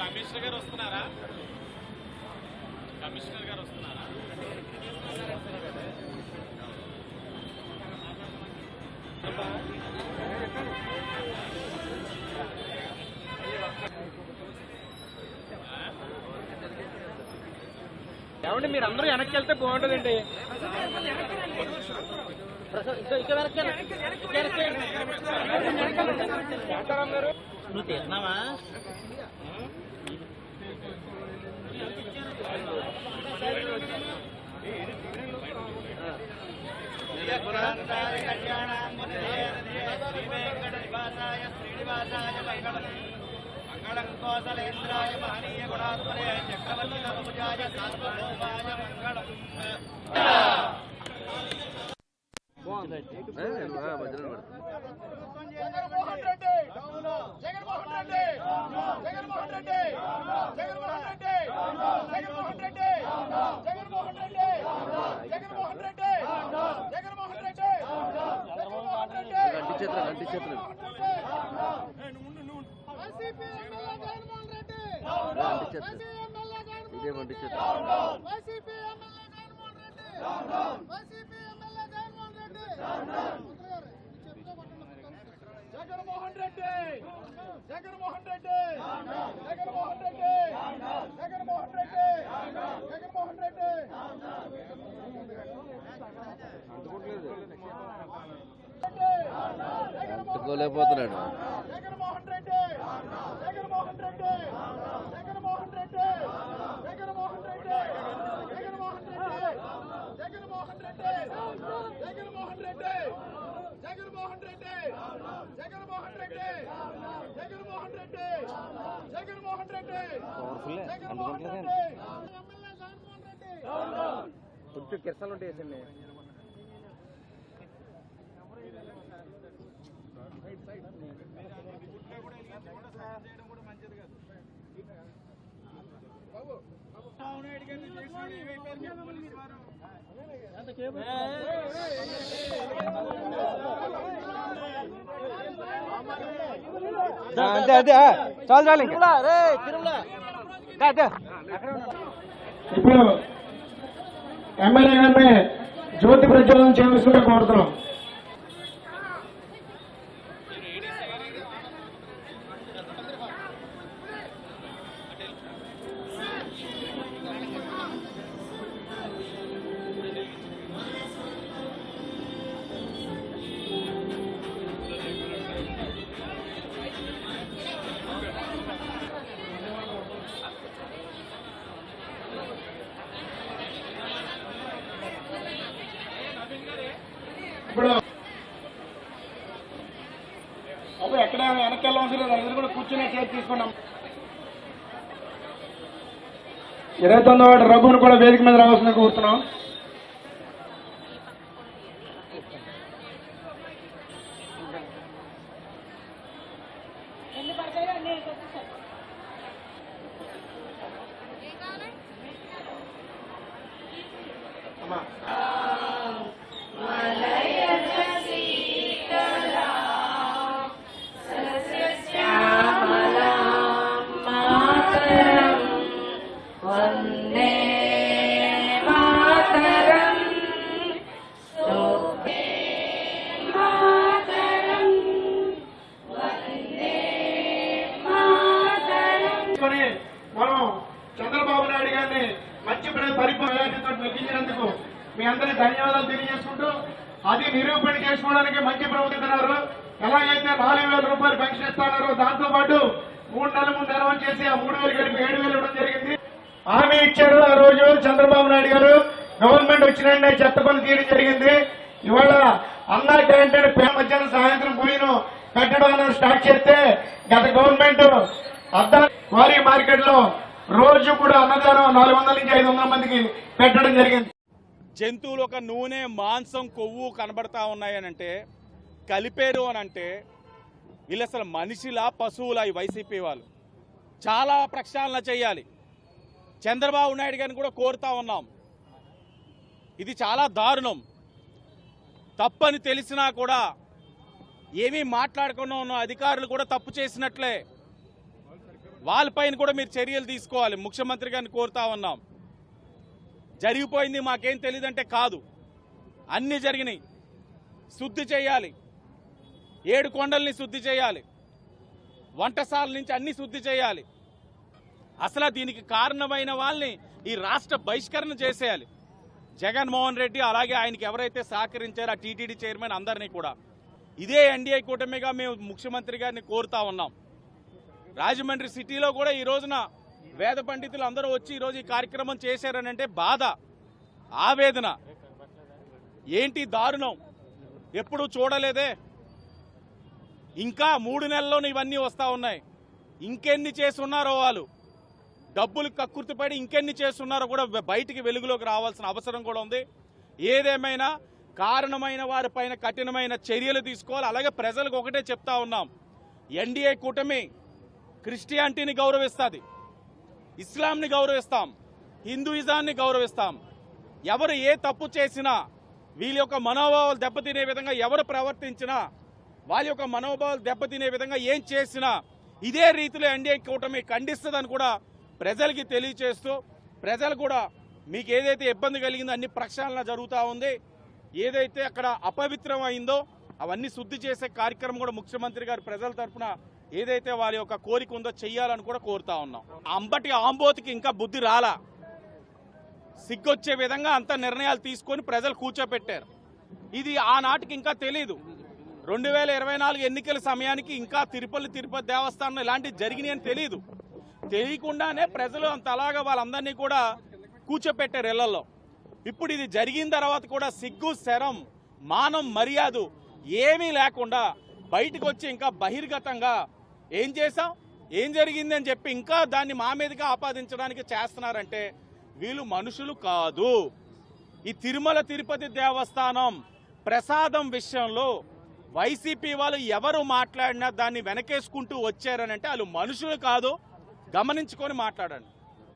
Commissioner గారు వస్తున్నారా commissioner గారు వస్తున్నారా ఏమండి మీరు అందరూ వెనక్కి వెళ్తే బాగుంటుందండి నువ్వు తిన్నావా మంగళం కోసలేంద్రాయ మహనీయ గుణాత్మనే చక్రవర్తి నవభుజాయ సార్వభౌమాయ మంగళం జగన్మోహన్ రెడ్డి జగన్మోహన్ రెడ్డి ఇదే పంపించారు జగన్మోహన్ రెడ్డి. జగన్మోహన్ రెడ్డి. జగన్మోహన్ రెడ్డి. జగన్మోహన్ రెడ్డి. జగన్మోహన్ రెడ్డి. అందుకోలేకపోతున్నాడు రెడ్డి జగన్మోహన్ రెడ్డి రెడ్డి ఎమ్మెల్యే జగన్మోహన్ రెడ్డి కొంచెం అంతే అదే చాలు చాలు ఇంకా. అదే ఇప్పుడు ఎమ్మెల్యే గారిని జ్యోతి ప్రజ్వలనం చేయవలసిందిగా కోరుతున్నాం. అప్పుడు ఎక్కడ వెనక్కి వెళ్ళవలసిన లేదు అందరూ కూడా కూర్చునే చేతి తీసుకున్నాం ఇరవై తొమ్మిదో వాడు రఘుని కూడా వేదిక మీద రావాల్సిందిగా కోరుతున్నాం. అమ్మా ధన్యవాదాలు తెలియజేసుకుంటూ అది నిరూపణ చేసుకోవడానికి మంచి ప్రభుత్వం ఎలాగైతే నాలుగు వేల రూపాయలు పెన్షన్ ఇస్తారో దాంతో పాటు మూడు నెలల ముందు అనౌన్స్ చేసి ఆ మూడు వేలు కలిపి ఏడు వేలు ఇవ్వడం జరిగింది. హామీ ఇచ్చారు ఆ రోజు చంద్రబాబు నాయుడు గారు. గవర్నమెంట్ వచ్చిన చెత్త పని తీయడం జరిగింది. ఇవాళ అన్నా గ్యారంటీ పేద మధ్యాహ్నం సాయంత్రం పోయిన పెట్టడం స్టార్ట్ చేస్తే గత గవర్నమెంట్ అద్దా వారి మార్కెట్లో రోజు కూడా అన్నదానం నాలుగు వందల నుంచి ఐదు వందల మందికి పెట్టడం జరిగింది. జంతువులు ఒక నూనె మాంసం కొవ్వు కనబడతా ఉన్నాయనంటే కలిపేరు అని అంటే వీళ్ళు అసలు మనిషిలా పశువులా ఈ వైసీపీ వాళ్ళు. చాలా ప్రక్షాళన చేయాలి. చంద్రబాబు నాయుడు గారిని కూడా కోరుతా ఉన్నాం. ఇది చాలా దారుణం. తప్పని తెలిసినా కూడా ఏమీ మాట్లాడకుండా ఉన్న అధికారులు కూడా తప్పు చేసినట్లే. వాళ్ళపైన కూడా మీరు చర్యలు తీసుకోవాలి. ముఖ్యమంత్రి గారిని కోరుతా ఉన్నాం. జరిగిపోయింది మాకేం తెలియదంటే కాదు. అన్నీ జరిగినాయి. శుద్ధి చేయాలి. ఏడు కొండల్ని శుద్ధి చేయాలి. వంటశాల నుంచి అన్ని శుద్ధి చేయాలి. అసలు దీనికి కారణమైన వాళ్ళని ఈ రాష్ట్ర బహిష్కరణ చేసేయాలి. జగన్మోహన్ రెడ్డి అలాగే ఆయనకి ఎవరైతే సహకరించారో ఆ టీటీడీ చైర్మన్ అందరినీ కూడా. ఇదే ఎన్డీఏ కూటమిగా మేము ముఖ్యమంత్రి గారిని కోరుతా ఉన్నాం. రాజమండ్రి సిటీలో కూడా ఈ రోజున వేద పండితులు అందరూ వచ్చి ఈరోజు ఈ కార్యక్రమం చేశారనంటే బాధ ఆవేదన. ఏంటి దారుణం? ఎప్పుడు చూడలేదే? ఇంకా మూడు నెలల్లోనే ఇవన్నీ వస్తా ఉన్నాయి. ఇంకెన్ని చేస్తున్నారో వాళ్ళు? డబ్బులు కక్కుర్తిపడి ఇంకెన్ని చేస్తున్నారో కూడా బయటికి వెలుగులోకి రావాల్సిన అవసరం కూడా ఉంది. ఏదేమైనా కారణమైన వారిపైన కఠినమైన చర్యలు తీసుకోవాలి. అలాగే ప్రజలకు ఒకటే చెప్తా ఉన్నాం. ఎన్డీఏ కూటమి క్రిస్టియానిటీని గౌరవిస్తుంది. ఇస్లాంని గౌరవిస్తాం హిందూయిజాన్ని గౌరవిస్తాం. ఎవరు ఏ తప్పు చేసినా వీళ్ళ యొక్క మనోభావాలు దెబ్బతినే విధంగా ఎవరు ప్రవర్తించినా వాళ్ళ యొక్క మనోభావాలు దెబ్బతినే విధంగా ఏం చేసినా ఇదే రీతిలో ఎన్డీఏ కూటమి ఖండిస్తుందని కూడా ప్రజలకి తెలియచేస్తూ ప్రజలు కూడా మీకు ఏదైతే ఇబ్బంది కలిగిందో అన్ని ప్రక్షాళన జరుగుతూ ఉంది. ఏదైతే అక్కడ అపవిత్రం అయిందో అవన్నీ శుద్ధి చేసే కార్యక్రమం కూడా ముఖ్యమంత్రి గారు ప్రజల తరఫున ఏదైతే వారి యొక్క కోరిక ఉందో చెయ్యాలని కూడా కోరుతా ఉన్నాం. అంబటి ఆంబోతికి ఇంకా బుద్ధి రాలా. సిగ్గొచ్చే విధంగా అంత నిర్ణయాలు తీసుకొని ప్రజలు కూర్చోపెట్టారు. ఇది ఆనాటికి ఇంకా తెలీదు. రెండు వేల ఇరవై నాలుగు ఎన్నికల సమయానికి ఇంకా తిరుపతి తిరుపతి దేవస్థానం ఇలాంటివి జరిగినాయి అని తెలియదు తెలియకుండానే ప్రజలు అంత అలాగా వాళ్ళందరినీ కూడా కూర్చోపెట్టారు ఇళ్ళలో. ఇప్పుడు ఇది జరిగిన తర్వాత కూడా సిగ్గు శరం మానం మర్యాద ఏమీ లేకుండా బయటకు వచ్చి ఇంకా బహిర్గతంగా ఏం చేశాం? ఏం జరిగింది అని చెప్పి ఇంకా దాన్ని మా మీదగా ఆపాదించడానికి చేస్తున్నారంటే వీళ్ళు మనుషులు కాదు. ఈ తిరుమల తిరుపతి దేవస్థానం ప్రసాదం విషయంలో వైసీపీ వాళ్ళు ఎవరు మాట్లాడినా దాన్ని వెనకేసుకుంటూ వచ్చారనంటే వాళ్ళు మనుషులు కాదు. గమనించుకొని మాట్లాడండి.